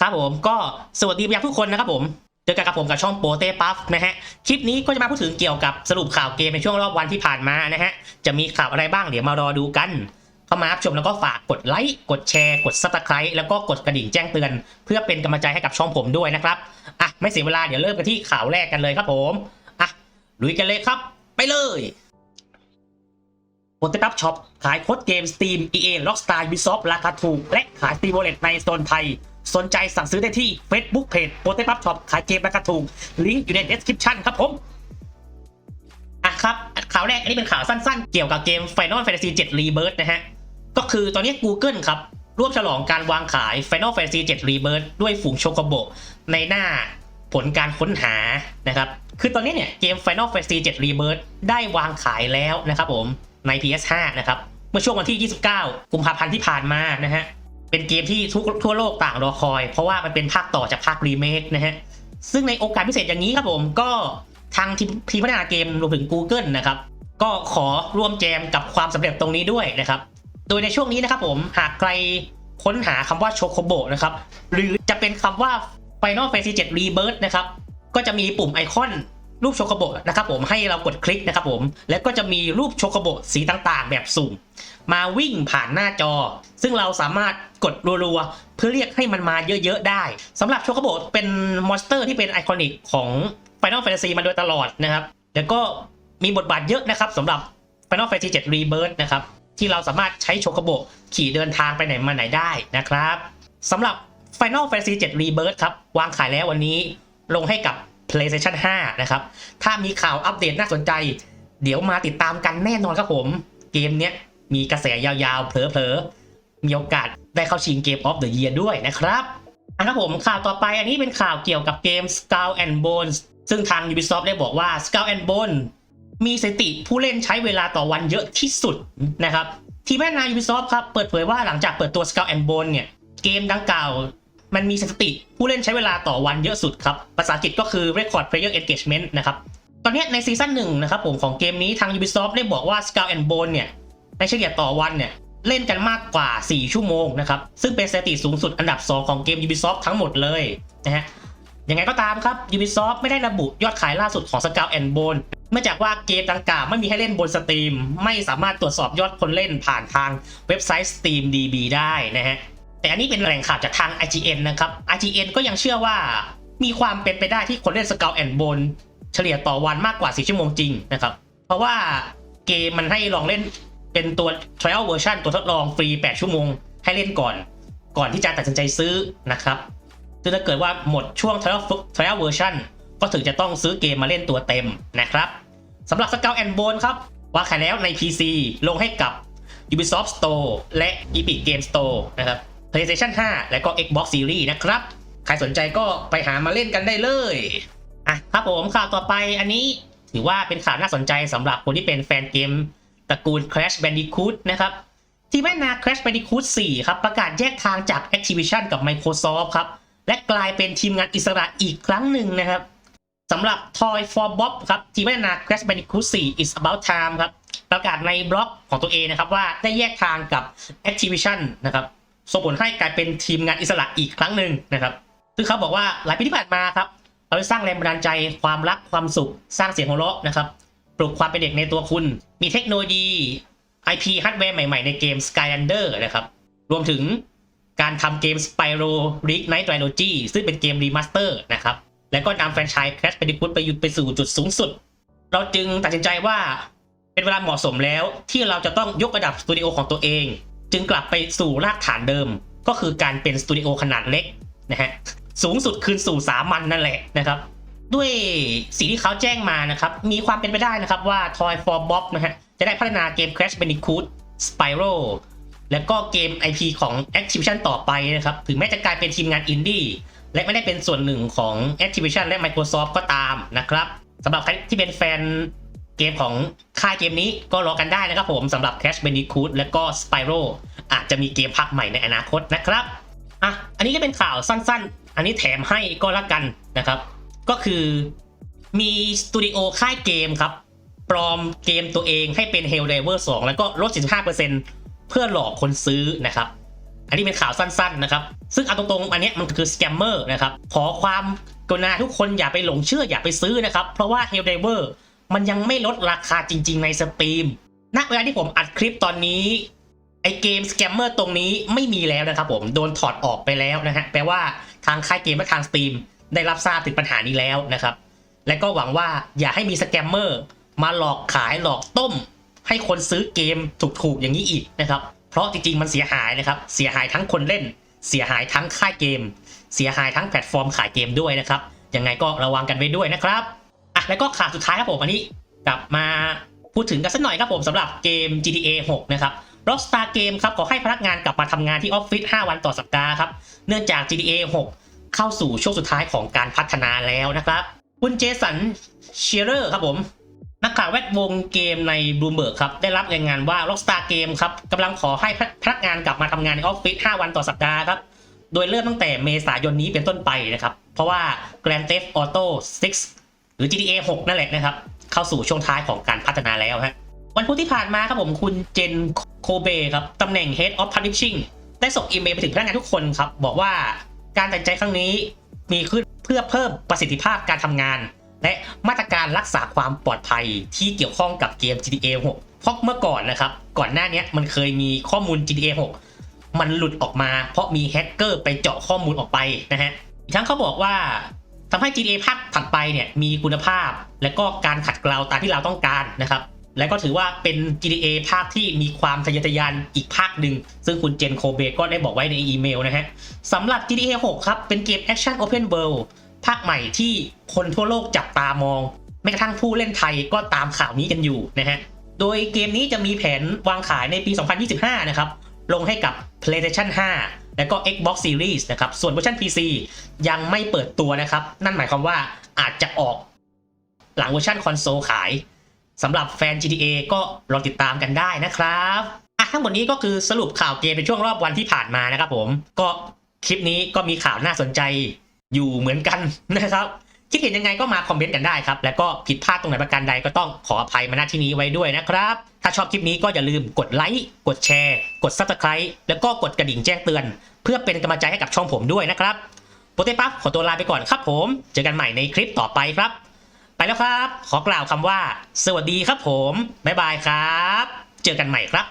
ครับผมก็สวัสดีไปยังทุกคนนะครับผมเจอกันกับผมกับช่องโปเต้ปัฟนะฮะคลิปนี้ก็จะมาพูดถึงเกี่ยวกับสรุปข่าวเกมในช่วงรอบวันที่ผ่านมานะฮะจะมีข่าวอะไรบ้างเดี๋ยวมารอดูกันเข้ามารับชมแล้วก็ฝากกดไลค์กดแชร์กดซับสไครต์แล้วก็กดกระดิ่งแจ้งเตือน เพื่อเป็นกำลังใจให้กับช่องผมด้วยนะครับอะไม่เสียเวลาเดี๋ยวเริ่มกันที่ข่าวแรกกันเลยครับผมอะลุยกันเลยครับ ไปเลยโปเต้ปัฟช็อปขายโค้ดเกม Steam EA Rockstar Ubisoft ราคาถูกและขาย Steam Wallet ในโซนไทย สนใจสั่งซื้อได้ที่ Facebook Page โปเตปัฟช็อปขายเกมราคาถูก ลิงก์อยู่ใน description ครับผมอะครับข่าวแรกอันนี้เป็นข่าวสั้นๆ เกี่ยวกับเกม Final Fantasy 7 Rebirth นะฮะ ก็คือตอนนี้ Google ครับ ร่วมฉลองการวางขาย Final Fantasy 7 Rebirth ด้วยฝูงโชโกโบในหน้าผลการค้นหานะครับ คือตอนนี้เนี่ยเกม Final Fantasy 7 Rebirth ได้วางขายแล้วนะครับผมใน PS5 นะครับ เมื่อช่วงวันที่ 29 กุมภาพันธ์ที่ผ่านมานะฮะ เป็นเกมที่ทุกทั่วโลกต่างรอคอย เพราะว่ามันเป็นภาคต่อจากภาครีเมคนะฮะ ซึ่งในโอกาสพิเศษอย่างนี้ครับผมก็ทางทีมทีมพัฒนาเกมรวมถึง Google นะครับ ก็ขอร่วมแจมกับความสำเร็จตรงนี้ด้วยนะครับ โดยในช่วงนี้นะครับผมหากใครค้นหาคำว่าโชโคโบนะครับ หรือจะเป็นคำว่า Final Fantasy 7 Rebirth นะครับ ก็จะมีปุ่มไอคอนรูปโชโกโบนะครับผมให้เรากดคลิกนะครับผม แล้วก็จะมีรูปโชโกโบสีต่างๆ แบบสุ่ม มาวิ่งผ่านหน้าจอ ซึ่งเราสามารถกดรัวๆ เพื่อเรียกให้มันมาเยอะๆได้สำหรับโชโกโบเป็นมอนสเตอร์ที่เป็นไอคอนิกของ Final Fantasy มาโดยตลอดนะครับ แล้วก็มีบทบาทเยอะนะครับสำหรับ Final Fantasy 7 Rebirth นะครับ ที่เราสามารถใช้โชโกโบขี่เดินทางไปไหนมาไหนได้นะครับสำหรับ Final Fantasy 7 Rebirth ครับ วางขายแล้ววันนี้ลงให้กับ PlayStation 5 นะครับ ถ้ามีข่าวอัปเดตน่าสนใจ เดี๋ยวมาติดตามกันแน่นอนครับผม เกมเนี้ย มีกระแสยาวๆ เผลอๆ มีโอกาสได้เข้าชิงเกม of the Year ด้วยนะครับอันครับผมข่าวต่อไปอันนี้เป็นข่าวเกี่ยวกับเกม Skull and Bones ซึ่งทาง Ubisoft ได้บอกว่า Skull and Bones มีสถิติผู้เล่นใช้เวลาต่อวันเยอะที่สุดนะครับทีมแม่นาย Ubisoft ครับเปิดเผยว่าหลังจากเปิดตัว Skull and Bones เนี่ย เกมดังกล่าว มันมีสถิติผู้เล่นใช้เวลาต่อวันเยอะสุดครับ ภาษาอังกฤษก็คือ Record Player Engagement นะครับตอนนี้ในซีซั่นหนึ่งนะครับผมของเกมนี้ทาง Ubisoft ได้บอกว่า Skull and Bones เนี่ย ในเฉลี่ยต่อวันเนี่ยเล่นกันมากกว่า 4 ชั่วโมงนะครับ ซึ่งเป็นสถิติสูงสุดอันดับ 2 ของเกม Ubisoft ทั้งหมดเลยนะฮะยังไงก็ตามครับ Ubisoft ไม่ได้ระบุยอดขายล่าสุดของ Skull and Bone เนื่องจากว่าเกมดังกล่าวไม่มีให้เล่นบนสตรีม ไม่สามารถตรวจสอบยอดคนเล่นผ่านทางเว็บไซต์ SteamDB ได้นะฮะ แต่อันนี้เป็นแหล่งข่าวจากทาง IGN นะครับ IGN ก็ยังเชื่อว่ามีความเป็นไปได้ที่คนเล่น Skull and Bone เฉลี่ยต่อวันมากกว่า 4 ชั่วโมงจริงนะครับ เพราะว่าเกมมันให้ลองเล่น เป็นตัว trial version ตัวทดลองฟรี 8 ชั่วโมงให้เล่นก่อน ก่อนที่จะตัดสินใจซื้อนะครับซึ่งถ้าเกิดว่าหมดช่วง trial trial version ก็ถึงจะต้องซื้อเกมมาเล่นตัวเต็มนะครับสำหรับ Skull and Bone ครับวางขายแล้วใน PC ลงให้กับ Ubisoft Store และ Epic Game Store นะครับ PlayStation 5 และก็ Xbox Series นะครับ ใครสนใจก็ไปหามาเล่นกันได้เลย อะครับผมข่าวต่อไปอันนี้ถือว่าเป็นข่าวน่าสนใจสำหรับคนที่เป็นแฟนเกม ตระกูล Crash Bandicoot นะครับที่แม่นา Crash Bandicoot 4 ครับ ประกาศแยกทางจาก Activision กับ Microsoft ครับ และกลายเป็นทีมงานอิสระอีกครั้งหนึ่งนะครับสำหรับ Toy for Bob ครับ ทีมแม่นา Crash Bandicoot 4 is about time ครับ ประกาศในบล็อกของตัวเองนะครับ ว่าได้แยกทางกับ Activision นะครับส่งผลให้กลายเป็นทีมงานอิสระอีกครั้งหนึ่งนะครับซึ่งเขาบอกว่าหลายปีที่ผ่านมาครับเราได้สร้างแรงบันดาลใจความรักความสุขสร้างเสียงหัวเราะนะครับ ปลุกความเป็นเด็กในตัวคุณ มีเทคโนโลยี IP ฮาร์ดแวร์ใหม่ ๆ ในเกม Skylander นะครับ รวมถึงการทำเกม Spyro Reignite Trilogy ซึ่งเป็นเกมรีมาสเตอร์นะครับ และก็นำแฟรนไชส์ Crash Bandicoot ไปยู่ไปสู่จุดสูงสุด เราจึงตัดสินใจว่าเป็นเวลาเหมาะสมแล้วที่เราจะต้องยกระดับสตูดิโอของตัวเอง จึงกลับไปสู่รากฐานเดิม ก็คือการเป็นสตูดิโอขนาดเล็กนะฮะสูงสุดคืนสู่สามัญนนั่นแหละนะครับ ด้วยสิ่งที่เขาแจ้งมานะครับ มีความเป็นไปได้นะครับว่า Toy for Bob นะฮะ จะได้พัฒนาเกม Crash Bandicoot Spyro แล้วก็เกม IP ของ Activision ต่อไปนะครับ ถึงแม้จะกลายเป็นทีมงานอินดี้และไม่ได้เป็นส่วนหนึ่งของ Activision และ Microsoft ก็ตามนะครับสำหรับใครที่เป็นแฟนเกมของค่ายเกมนี้ก็รอกันได้นะครับผมสำหรับ Crash Bandicoot และก็ Spyro อาจจะมีเกมภาคใหม่ในอนาคตนะครับอะอันนี้ก็เป็นข่าวสั้นๆ อันนี้แถมให้ก็แล้วกันนะครับ ก็คือมีสตูดิโอค่ายเกมครับ ปลอมเกมตัวเองให้เป็น Helldiver 2 แล้วก็ลด15%เพื่อหลอกคนซื้อนะครับ อันนี้เป็นข่าวสั้นๆนะครับ ซึ่งเอาตรงๆ อันนี้มันคือสแกมเมอร์นะครับ ขอความกรุณาทุกคนอย่าไปหลงเชื่ออย่าไปซื้อนะครับ เพราะว่า Helldiver มันยังไม่ลดราคาจริง ๆ ในสตรีม ณ เวลาที่ผมอัดคลิปตอนนี้ไอเกมสแกมเมอร์ตรงนี้ไม่มีแล้วนะครับผม โดนถอดออกไปแล้วนะฮะ แปลว่าทางค่ายเกมและทางสตรีม ได้รับทราบถึงปัญหานี้แล้วนะครับ และก็หวังว่าอย่าให้มีสแกมเมอร์มาหลอกขายหลอกต้ม ให้คนซื้อเกมถูกๆอย่างนี้อีกนะครับ เพราะจริงๆมันเสียหายนะครับ เสียหายทั้งคนเล่น เสียหายทั้งค่ายเกม เสียหายทั้งแพลตฟอร์มขายเกมด้วยนะครับ ยังไงก็ระวังกันไว้ด้วยนะครับอะแล้วก็ข่าวสุดท้ายครับผมอันนี้กลับมาพูดถึงกันสักหน่อยครับผมสำหรับเกม GTA 6 นะครับ Rockstar Game ครับขอให้พนักงานกลับมาทำงานที่ออฟฟิศ5 วันต่อสัปดาห์ครับ เนื่องจาก GTA 6 เข้าสู่ช่วงสุดท้ายของการพัฒนาแล้วนะครับ คุณเจสันเชียร์ครับผมนักข่าวแวดวงเกมในบลูเบิร์กครับ ได้รับรายงานว่า Rockstar Game ครับกำลังขอให้พนักงานกลับมาทำงานในออฟฟิศ 5 วันต่อสัปดาห์ครับ โดยเริ่มตั้งแต่เมษายนนี้เป็นต้นไปนะครับ เพราะว่า Grand Theft Auto 6 หรือ GTA 6 นั่นแหละนะครับ เข้าสู่ช่วงท้ายของการพัฒนาแล้วฮะวันพุธที่ผ่านมาครับผมคุณเจนโคเบครับตำแหน่ง Head of Publishing ได้ส่งอีเมลไปถึงพนักงานทุกคนครับ บอกว่า การตัดใจครั้งนี้มีขึ้นเพื่อเพิ่มประสิทธิภาพการทำงาน และมาตรการรักษาความปลอดภัยที่เกี่ยวข้องกับเกม GTA 6 เพราะเมื่อก่อนนะครับ ก่อนหน้านี้มันเคยมีข้อมูล GTA 6 มันหลุดออกมา เพราะมีแฮกเกอร์ไปเจาะข้อมูลออกไปนะฮะทั้งเขาบอกว่าทำให้ GTA ภาคถัดไปเนี่ยมีคุณภาพ และก็การขัดเกลาตามที่เราต้องการนะครับ และก็ถือว่าเป็น GTA ภาคที่มีความทะเยอทะยานอีกภาคหนึ่ง ซึ่งคุณเจนโคเบก็ได้บอกไว้ในอีเมลนะฮะสำหรับ GTA 6 ครับ เป็นเกมแอคชั่น Open World ภาคใหม่ที่คนทั่วโลกจับตามอง แม้กระทั่งผู้เล่นไทยก็ตามข่าวนี้กันอยู่นะฮะ โดยเกมนี้จะมีแผนวางขายในปี 2025 นะครับ ลงให้กับ PlayStation 5 และก็ Xbox Series นะครับ ส่วนเวอร์ชัน PC ยังไม่เปิดตัวนะครับ นั่นหมายความว่าอาจจะออกหลังเวอร์ชันคอนโซลขาย สำหรับแฟน GTA ก็รอติดตามกันได้นะครับอะทั้งหมดนี้ก็คือสรุปข่าวเกมในช่วงรอบวันที่ผ่านมานะครับผม ก็คลิปนี้ก็มีข่าวน่าสนใจอยู่เหมือนกันนะครับคิดเห็นยังไงก็มาคอมเมนต์กันได้ครับ แล้วก็ผิดพลาดตรงไหนประการใดก็ต้องขออภัยมาณที่นี้ไว้ด้วยนะครับ ถ้าชอบคลิปนี้ก็อย่าลืมกดไลค์ กดแชร์ กด Subscribe แล้วก็กดกระดิ่งแจ้งเตือน เพื่อเป็นกำลังใจให้กับช่องผมด้วยนะครับโปเตปั๊บขอตัวลาไปก่อนครับผม เจอกันใหม่ในคลิปต่อไปครับ ไปแล้วครับ ขอกล่าวคำว่า สวัสดีครับผม บ๊ายบายครับ เจอกันใหม่ครับ